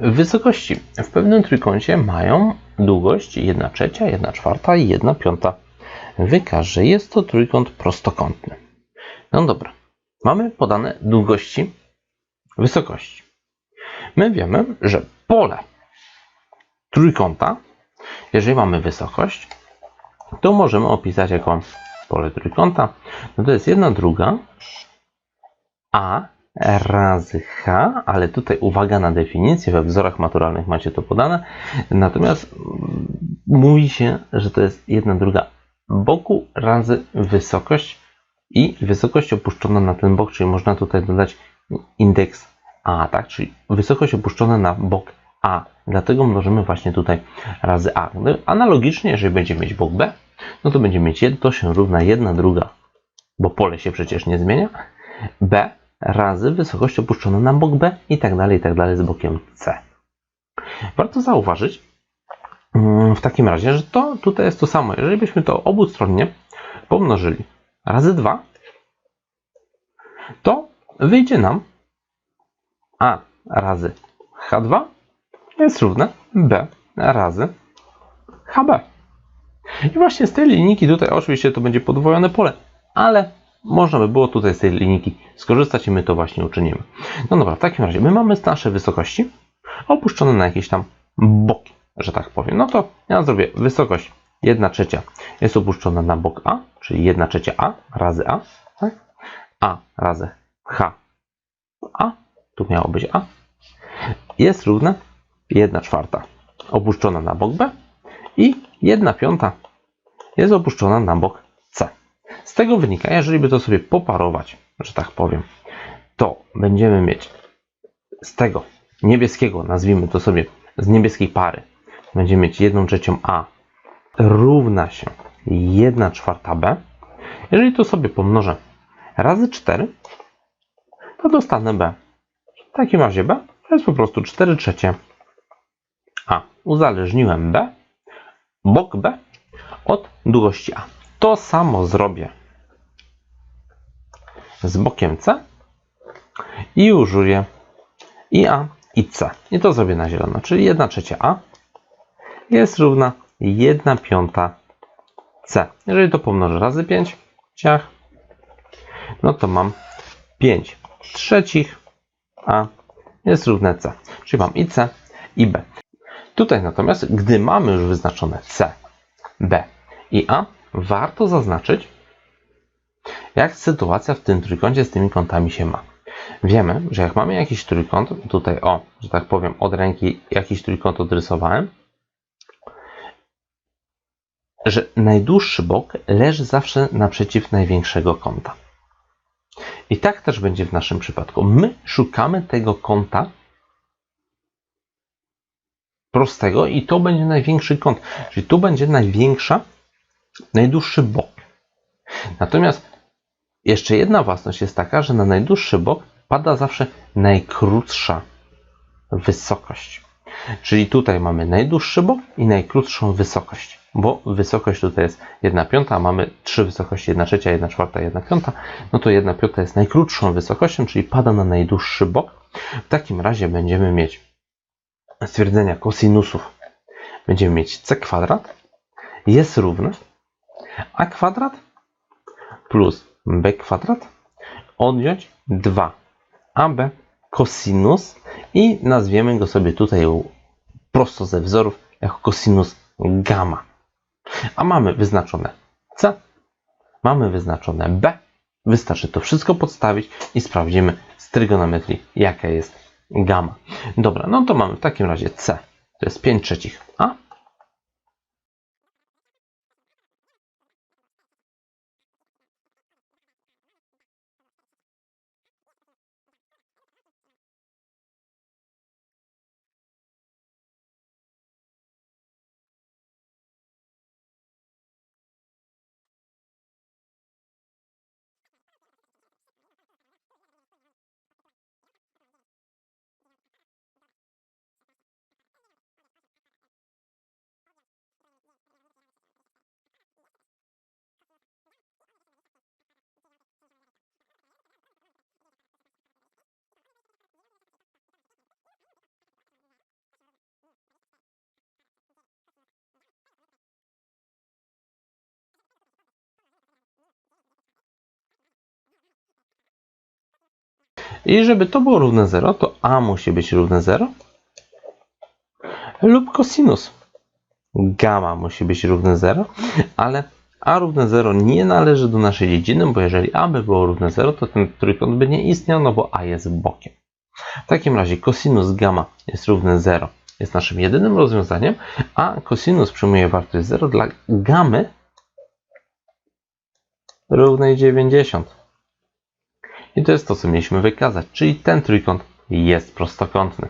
Wysokości w pewnym trójkącie mają długość 1 trzecia, 1 czwarta i 1 piąta. Wykaż, że jest to trójkąt prostokątny. No dobra, mamy podane długości, wysokości. My wiemy, że pole trójkąta, jeżeli mamy wysokość, to możemy opisać jako pole trójkąta. No to jest jedna druga a razy h, ale tutaj uwaga na definicję, we wzorach maturalnych macie to podane. Natomiast mówi się, że to jest jedna druga boku razy wysokość i wysokość opuszczona na ten bok, czyli można tutaj dodać indeks a, tak? Czyli wysokość opuszczona na bok a. Dlatego mnożymy właśnie tutaj razy a. No, Analogicznie, jeżeli będziemy mieć bok b, no to będziemy mieć 1, to się równa 1 druga, bo pole się przecież nie zmienia, b razy wysokość opuszczona na bok b i tak dalej, i tak dalej z bokiem c. Warto zauważyć mm, w takim razie, że to tutaj jest to samo. Jeżeli byśmy to obustronnie pomnożyli razy 2, to wyjdzie nam a razy h2 jest równe b razy hb. I właśnie z tej linijki tutaj oczywiście to będzie podwojone pole, ale można by było tutaj z tej linijki skorzystać i my to właśnie uczynimy. No dobra, w takim razie my mamy nasze wysokości opuszczone na jakieś tam boki, że tak powiem. No to ja zrobię wysokość 1 trzecia jest opuszczona na bok A, czyli 1 trzecia A razy A, tak? A razy H A, tu miało być A, jest równe 1 czwarta opuszczona na bok B i 1 piąta jest opuszczona na bok. Z tego wynika, jeżeli by to sobie poparować, że tak powiem, to będziemy mieć z tego niebieskiego, nazwijmy to sobie z niebieskiej pary, będziemy mieć 1 trzecią A równa się 1 czwarta B. Jeżeli to sobie pomnożę razy 4, to dostanę B. W takim razie B to jest po prostu 4 trzecie A. Uzależniłem B, bok B od długości A. To samo zrobię z bokiem C i użyję i A i C. I to zrobię na zielono, czyli 1 trzecia A jest równa 1 piąta C. Jeżeli to pomnożę razy 5, ciach, no to mam 5 trzecich A jest równe C. Czyli mam i C i B. Tutaj natomiast, gdy mamy już wyznaczone C, B i A, warto zaznaczyć, jak sytuacja w tym trójkącie z tymi kątami się ma. Wiemy, że jak mamy jakiś trójkąt, tutaj o, że tak powiem, od ręki jakiś trójkąt odrysowałem, że najdłuższy bok leży zawsze naprzeciw największego kąta. I tak też będzie w naszym przypadku. My szukamy tego kąta prostego i to będzie największy kąt. Czyli tu będzie największa, najdłuższy bok. Natomiast jeszcze jedna własność jest taka, że na najdłuższy bok pada zawsze najkrótsza wysokość. Czyli tutaj mamy najdłuższy bok i najkrótszą wysokość, bo wysokość tutaj jest 1 piąta, a mamy trzy wysokości, 1 trzecia, 1 czwarta, 1 piąta, no to 1 piąta jest najkrótszą wysokością, czyli pada na najdłuższy bok. W takim razie będziemy mieć stwierdzenia kosinusów. Będziemy mieć c kwadrat jest równe a kwadrat plus b kwadrat odjąć 2ab cosinus i nazwiemy go sobie tutaj prosto ze wzorów jako cosinus gamma. A mamy wyznaczone c, mamy wyznaczone b. Wystarczy to wszystko podstawić i sprawdzimy z trygonometrii, jaka jest gamma. Dobra, no to mamy w takim razie c, to jest 5 trzecich a I żeby to było równe 0, to a musi być równe 0 lub cosinus gamma musi być równe 0, ale a równe 0 nie należy do naszej dziedziny, bo jeżeli a by było równe 0, to ten trójkąt by nie istniał, no bo a jest bokiem. W takim razie cosinus gamma jest równe 0. Jest naszym jedynym rozwiązaniem, a cosinus przyjmuje wartość 0 dla gamy równej 90. I to jest to, co mieliśmy wykazać, czyli ten trójkąt jest prostokątny.